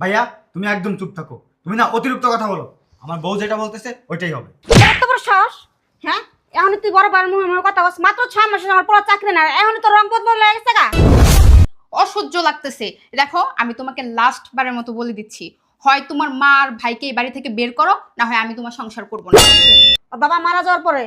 ভাইয়া তুমি একদম চুপ থাকো। তুমি না অতিরিক্ত কথা বলো। আমার বউ যেটা বলতেছে ওইটাই হবে। এত বড় সাহস? হ্যাঁ? এখন তুই বড় বার মুখে মুখে কথা বলছ। মাত্র ছয় মাসে আমার পুরো চাকরি না এখন তো রং বদল হয়ে গেছে গা। অসহ্য লাগতেছে। দেখো আমি তোমাকে লাস্ট বারের মতো বলে দিচ্ছি। হয় তোমার মা আর ভাইকে এই বাড়ি থেকে বের করো না হয় আমি তোমার সংসার করব না। বাবা মারা যাওয়ার পরে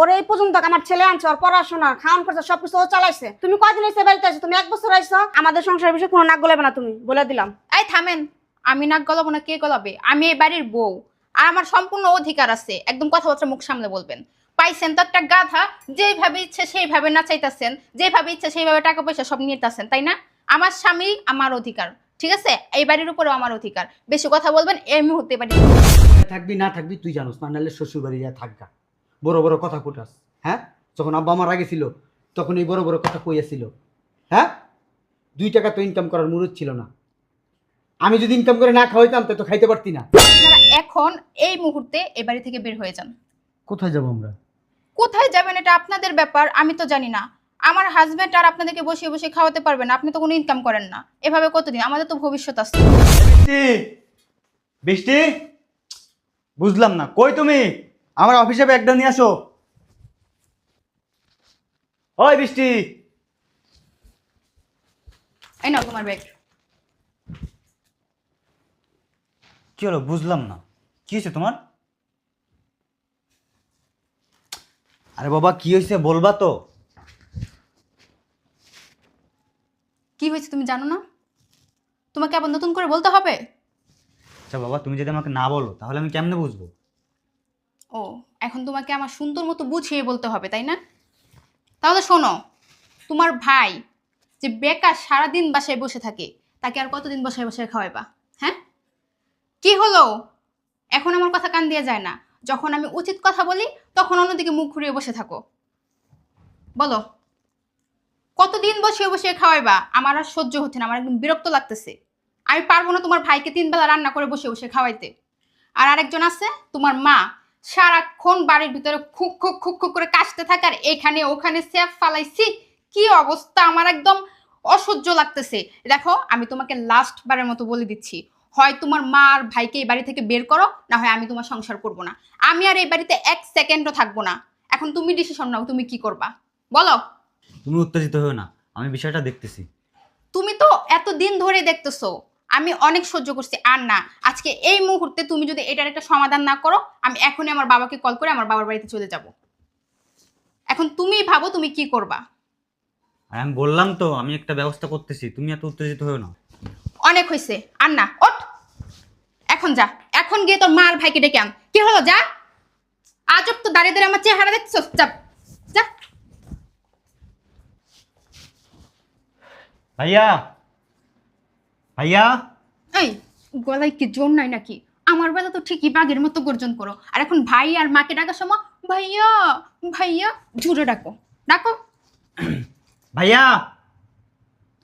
ওর এই পর্যন্ত আমার ছেলে আনছে ওর পড়াশোনা খাওয়ান খরচা সবকিছু ও চালাইছে। তুমি কয়দিন এসে বাড়িতে আসছো তুমি এক বছর আইছো? আমাদের সংসারের বিষয়ে কোনো নাক গলাবে না তুমি বলে দিলাম। এই থামেন আমি নাক গলাবো না কে গলাবে? আমি এই বাড়ির বউ আর আমার সম্পূর্ণ অধিকার আছে। একদম কথাবার্তা মুখ সামনে বলবেন। পাইছেন তো একটা গাধা যেইভাবে ইচ্ছে সেইভাবে নাচাইতেছেন যেভাবে ইচ্ছে সেইভাবে টাকা পয়সা সব নিতেছেন তাই না? আমার স্বামী আমার অধিকার ঠিক আছে? এই বাড়ির উপরেও আমার অধিকার। বেশি কথা বলবেন এই মুহূর্তে বাড়ি থাকবি না থাকবি তুই জানোস না নাহলে শ্বশুর বাড়ি যা থাকগা। বড় বড় কথা ফুটাস হ্যাঁ? যখন আব্বা আমার আগে ছিল তখন এই বড় বড় কথা কইয়াছিল হ্যাঁ? দুই টাকা তো ইনকাম করার মুরত ছিল না। আমি যদি ইনকাম করে না খাওয়াইতাম তো খাইতে পারতি না। আপনারা এখন এই মুহূর্তে এ বাড়ি থেকে বের হয়ে যান। কোথায় যাব আমরা? কোথায় যাবেন এটা আপনাদের ব্যাপার আমি তো জানি না। আমার হাজবেন্ড আর আপনাদেরকে বসে বসে খাওয়াতে পারবে না আপনি তো কোনো ইনকাম করেন না। এভাবে কতদিন? আমাদের তো ভবিষ্যৎ আছে। বৃষ্টি! বুঝলাম না কই তুমি? আমার অফিসে ব্যাগটা নিয়ে আসো। ওই বৃষ্টি। এই নাও তোমার ব্যাগ। কি হলো? বুঝলাম না। কি হয়েছে তোমার? আরে বাবা কি হয়েছে বলবা তো। কি হয়েছে তুমি জানো না? তোমাকে আবার নতুন করে বলতে হবে? আচ্ছা বাবা তুমি যদি আমাকে না বলো তাহলে আমি কেমনে বুঝব? ও, এখন তোমাকে আমার সুন্দর মতো বুঝিয়ে বলতে হবে, তাই না? তাহলে শোনো, তোমার ভাই যে বেকার সারাদিন বাসায় বসে থাকে, তাকে আর কতদিন বসায় বসায় খাওয়াইবা হ্যাঁ? কি হলো? এখন আমার কথা কান দিয়ে যায় না। যখন আমি উচিত কথা বলি, তখন অন্যদিকে মুখ ঘুরিয়ে বসে থাকো। বলো, কতদিন বসিয়ে বসিয়ে খাওয়াইবা? আমার আর সহ্য হচ্ছে না, আমার একদম বিরক্ত লাগতেছে। আমি পারব না তোমার ভাইকে তিন বেলা রান্না করে বসে বসে খাওয়াইতে। আর আরেকজন আছে, তোমার মা সারাক্ষণ বাড়ির ভিতরে খুক খুক খুক খুক করে কাশতে থাকে আর এখানে ওখানে সেফ ফালাইছি। কি অবস্থা? আমার একদম অসহ্য লাগতেছে। দেখো আমি তোমাকে লাস্ট বারের মতো বলে দিচ্ছি। হয় তোমার মা আর ভাইকে এই বাড়ি থেকে বের করো না হয় আমি তোমার সংসার করব না। আমি আর এই বাড়িতে এক সেকেন্ডও থাকব না। এখন তুমি ডিসিশন নাও তুমি কি করবা? বলো। তুমি উত্তেজিত হও না। আমি বিষয়টা দেখতেছি। তুমি তো এত দিন ধরে দেখতেছো। আমি অনেক সহ্য করছি। আর না আজকে এই মুহূর্তে তুমি যদি এটার একটা সমাধান না করো আমি এখনই আমার বাবাকে কল করে আমার বাবার বাড়িতে চলে যাব। এখন তুমি ভাবো তুমি কি করবা। আর আমি বললাম তো আমি একটা ব্যবস্থা করতেছি তুমি এত উত্তেজিত হও না অনেক হয়েছে। আর না ওঠ। এখন যা এখন গিয়ে তোর মার ভাইকে ডেকে আন। কি হলো যা। আজব তো দাঁড়িয়ে দাঁড়িয়ে আমার চেহারা দেখছ যা যা। ভাইয়া ভাইয়া? এই গলায় কি জোর নাই নাকি? আমার বেলা তো ঠিকই বাঘের মতো গর্জন করো। আর এখন ভাই আর মাকে ডাকার সময় ভাইয়া ভাইয়া জুড়ে ডাকো। ডাকো। ভাইয়া?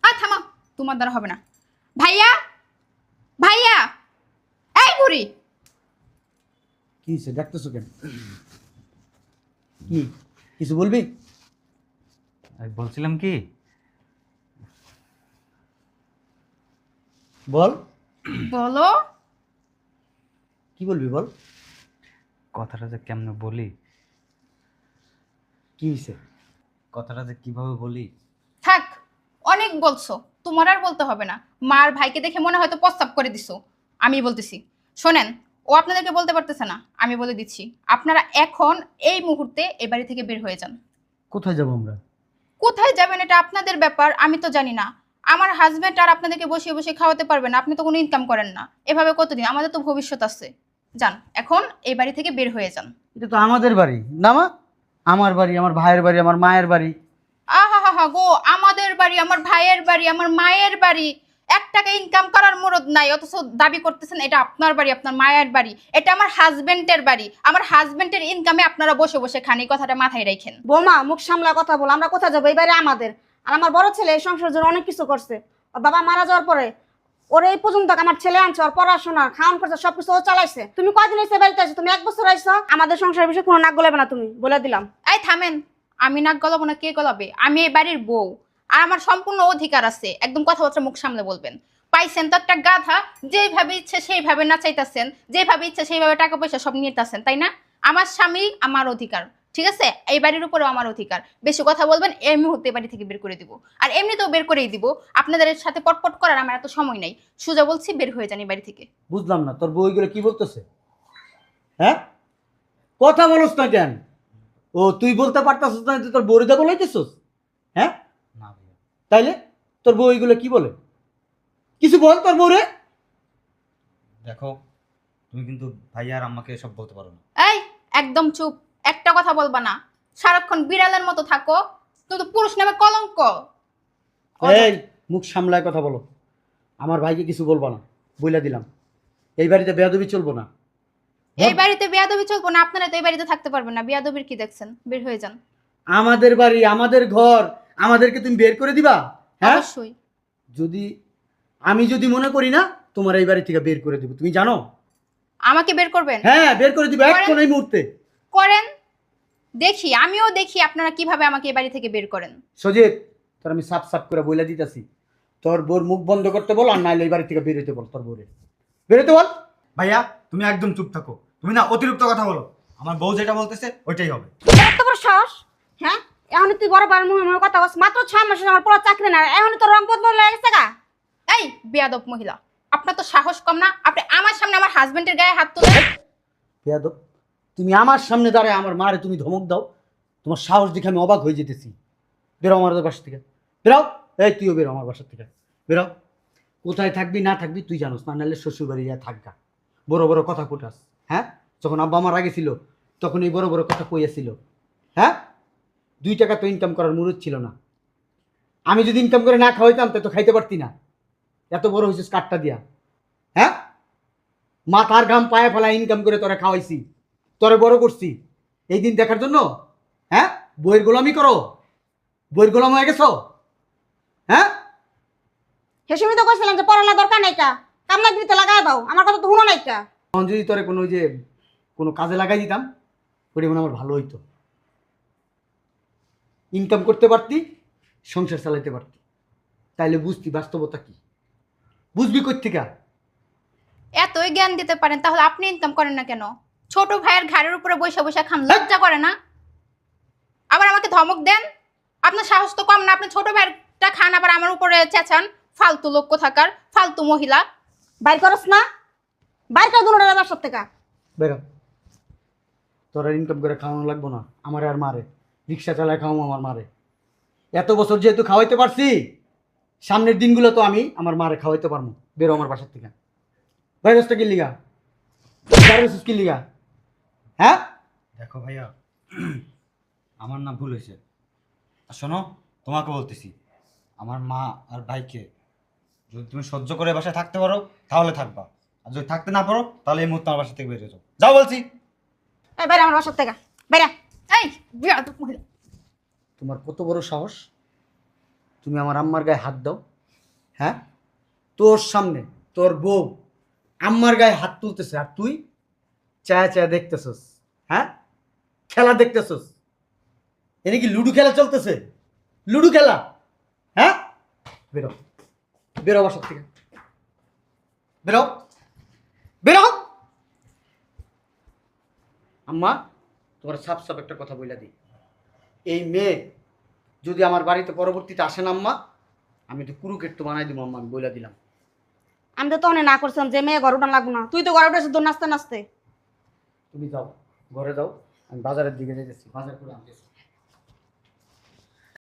আর থামা। তোমার দ্বারা হবে না। ভাইয়া ভাইয়া এই বুড়ি। কি হয়েছে ডাকতেছো কেন? কি? কিছু বলবি? বলছিলাম কি বল। বলো। কি বলবি বল। কথাটা যে কেমনে বলি? কি হয়েছে কথাটা যে কীভাবে বলি? থাক অনেক বলছো তোমার আর বলতে হবে না। মার ভাইকে দেখে মনে হয়তো প্রস্তাব করে দিছো। আমি বলতেছি শোনেন ও আপনাদেরকে বলতে পারতেছে না আমি বলে দিচ্ছি আপনারা এখন এই মুহূর্তে এ বাড়ি থেকে বের হয়ে যান। কোথায় যাব আমরা? কোথায় যাবেন এটা আপনাদের ব্যাপার আমি তো জানি না। আমার হাজব্যান্ড আর আপনাদেরকে বসে বসে খাওয়াতে পারবে না আপনি তো কোনো ইনকাম করেন না। এভাবে কতদিন? আমাদের তো ভবিষ্যৎ আছে। যান এখন এই বাড়ি থেকে বের হয়ে যান। এটা তো আমাদের বাড়ি। না মা আমার বাড়ি আমার ভাইয়ের বাড়ি আমার মায়ের বাড়ি। আহা হা হা গো আমাদের বাড়ি আমার ভাইয়ের বাড়ি আমার মায়ের বাড়ি। এক টাকা ইনকাম করার মুরদ নাই অথচ দাবি করতেছেন এটা আপনার বাড়ি আপনার মায়ের বাড়ি। এটা আমার হাজবেন্ডের বাড়ি। আমার হাজবেন্ডের ইনকামে আপনারা বসে বসে খান এই কথাটা মাথায় রাখেন। বোমা মুখ সামলা কথা বল আমরা কোথায় যাব? এবারে আমাদের। আর আমার বড় ছেলে এই সংসারের জন্য অনেক কিছু করছে। বাবা মারা যাওয়ার পরে ওর এই পর্যন্ত আমার ছেলে আনছে, ওর পড়াশোনা, খাওয়ান খরচা, সবকিছু ও চালাইছে। তুমি কয়দিন এসে বাড়িতে আসছো তুমি এক বছর আইছো? আমাদের সংসারের বিষয়ে কোনো নাক গলাবে না তুমি, বলে দিলাম। এই থামেন, আমি নাক গলাবো না কে গলাবে? আমি এই বাড়ির বউ, আর আমার সম্পূর্ণ অধিকার আছে। একদম কথাবার্তা মুখ সামনে বলবেন। পাইছেন তো একটা গাধা, যেভাবে ইচ্ছে সেইভাবে নাচাইতাছেন, যেভাবে ইচ্ছে সেইভাবে টাকা পয়সা সব নিতেছেন, তাই না? আমার স্বামী আমার অধিকার। ঠিক আছে? এই বাড়ির উপরেও আমার অধিকার। বেশি কথা বলবেন এই মুহূর্তে এই বাড়ি থেকে বের করে দিব। আর এমনিতেও বের করেই দিব। আপনাদের সাথে পটপট করার আমার এত সময় নাই। সুজা বলছি বের হয়ে যান এই বাড়ি থেকে। বুঝলাম না তোর বইগুলো কি বলতেছে? হ্যাঁ? কথা বলস না কেন? ও তুই বলতে পারতাছিস না তুই তোর বউরিদা বলাইতেছস হ্যাঁ? না তাইলে? তোর বউগুলো কি বলে? কিছু বল তোর বউরে। দেখো তুমি কিন্তু ভাইয়া আর আম্মাকে সব বলতে পারো না। এই একদম চুপ। একটা কথা বলবা না। সারাক্ষণ বিড়ালের মতো থাকো তুমি তো পুরুষ নামে কলঙ্ক। এই মুখ সামলায় কথা বলো। আমার ভাইকে কিছু বলব না বইলা দিলাম। এই বাড়িতে বেয়াদবি চলবো না। এই বাড়িতে বিয়াদবি চলবো না আপনারা তো এই বাড়িতে থাকতে পারবেন না। বিয়াদবির কি দেখছেন? বের হয়ে যান। আমাদের বাড়ি আমাদের ঘর আমাদেরকে তুমি বের করে দিবা? হ্যাঁ? অবশ্যই। যদি আমি যদি মনে করি না তোমার এই বাড়ি থেকে বের করে দিব। তুমি জানো? আমাকে বের করবেন? হ্যাঁ বের করে দিব। এখন এই মুহূর্তে। করেন দেখি আমিও দেখি আপনারা কীভাবে আমাকে এই বাড়ি থেকে বের করেন। সজিত তোর আমি সাফ সাফ করে বইলা দিতেছি। তোর বোর মুখ বন্ধ করতে বল আর নাইলে এই বাড়ি থেকে বের হইতে বল তোর বোরে বেরোতে বল। ভাইয়া তুমি একদম চুপ থাকো। তুমি না অতিরিক্ত কথা বলো। আমার বউ যেটা বলতেছে ওইটাই হবে। এত বড় সাহস হ্যাঁ? এখন তুই বড় বার মুখে মুখে কথা বলছিস। মাত্র ছয় মাসে আমার পুরো চাকরি না এখন তোর রং বদল হয়ে গেছে গা। এই বিয়াদব মহিলা আপনার তো সাহস কম না। আপনি আমার সামনে আমার হাজবেন্ডের গায়ে হাত তুলেন। বেয়াদব। তুমি আমার সামনে দাঁড়ায় আমার মারে তুমি ধমক দাও। তোমার সাহস দেখে আমি অবাক হয়ে যেতেছি। বেরো আমার বাসা থেকে। বেরাও এই তুইও বেরো আমার বাসার থেকে। বেরাও কোথায় থাকবি, না থাকবি তুই জানোস না, নাহলে শ্বশুর বাড়ি যা থাকগা। বড় বড় কথা কোটাস হ্যাঁ? যখন আব্বা আমার আগে ছিল, তখন এই বড় বড় কথা কইয়াছিল হ্যাঁ? দুই টাকা তো ইনকাম করার মুরুদ ছিল না। আমি যদি ইনকাম করে না খাওয়াইতাম, তা তো খাইতে পারতি না। এত বড় হয়েছিস কাঠটা দিয়া হ্যাঁ? মাথার ঘাম পায়ে ফেলা ইনকাম করে তোরা খাওয়াইছি। তোরে বড় করছি। এই দিন দেখার জন্য? হ্যাঁ? বইয়ের গোলামি করো। বইয়ের গোলাম হয়ে গেছো? হ্যাঁ? হেসুমি তো কইছিলাম যে পড়ানোর দরকার নাই কা। কামলা দিতে লাগাই দাও আমার কথা তো শুনো নাই কা। তখন যদি তোরে কোনো ওই যে কোনো কাজে লাগাই দিতাম ওটা মনে আমার ভালো হইতো। ইনকাম করতে পারতি সংসার চালাইতে পারতি। তাইলে বুঝতি বাস্তবতা কি। বুঝবি কোথেকে এতই জ্ঞান দিতে পারেন তাহলে আপনি ইনকাম করেন না কেন? ছোট ভাইয়ের ঘাড়ের উপরে বসে বসে খান, লজ্জা করে না? আবার আমাকে ধমক দেন? আপনার সাহস তো কম না, আপনি ছোট ভাইয়েরটা খান, আবার আমার উপরে চেঁচান। ফালতু লোক থাকার ফালতু মহিলা। বাইর করস না। বাইর কর দুনোটার বাসার থেকে বেরো। তোরা ইনকাম করে খাওয়ানো লাগবো না। আমার আর মারে। রিক্সা চালায় খাওয়াবো আমার মারে। এত বছর যেহেতু খাওয়াইতে পারছি, সামনের দিনগুলো তো আমি আমার মারে খাওয়াইতে পারব। বেরো আমার বাসার থেকে। ভাইরাসটা কি লিগা ভাইরাস কি লিগা হ্যাঁ? দেখো ভাইয়া আমার না ভুল হয়েছে। আর শোনো তোমাকে বলতেছি আমার মা আর ভাইকে যদি তুমি সহ্য করে বাসায় থাকতে পারো তাহলে থাকবা। আর যদি থাকতে না পারো তাহলে এই মুহূর্তে আমার বাসা থেকে বেরিয়ে যাও। যাও বলছি। এই বাইরে আমার বাসার থেকে। বাইরে। এই বিয়াদব মহিলা তোমার কত বড় সাহস? তুমি আমার আম্মার গায়ে হাত দাও। হ্যাঁ? তোর সামনে তোর বউ আম্মার গায়ে হাত তুলতেছে। আর তুই? চায়া চায়া দেখতেছস হ্যাঁ? খেলা দেখতেছস। এনে কি লুডু খেলা চলতেছে? লুডু খেলা হ্যাঁ? বেরো বেরো বাসার থেকে। বেরো বেরো! আম্মা, তোমার সাপ সাপ একটা কথা বইলা দিই। এই মেয়ে যদি আমার বাড়িতে পরবর্তীতে আসে না আম্মা, আমি তো কুরুকেট তো বানাই দিব আম্মা, আমি বইলা দিলাম। আমি তো তখন না করছিলাম, যে মেয়ে উঠান লাগবো না। তুই তো উঠেছিস দৌড় নাচতে নাচতে। তুমি যাও ঘরে যাও আমি বাজারের দিকে যেতেছি বাজার করে আনতেছি।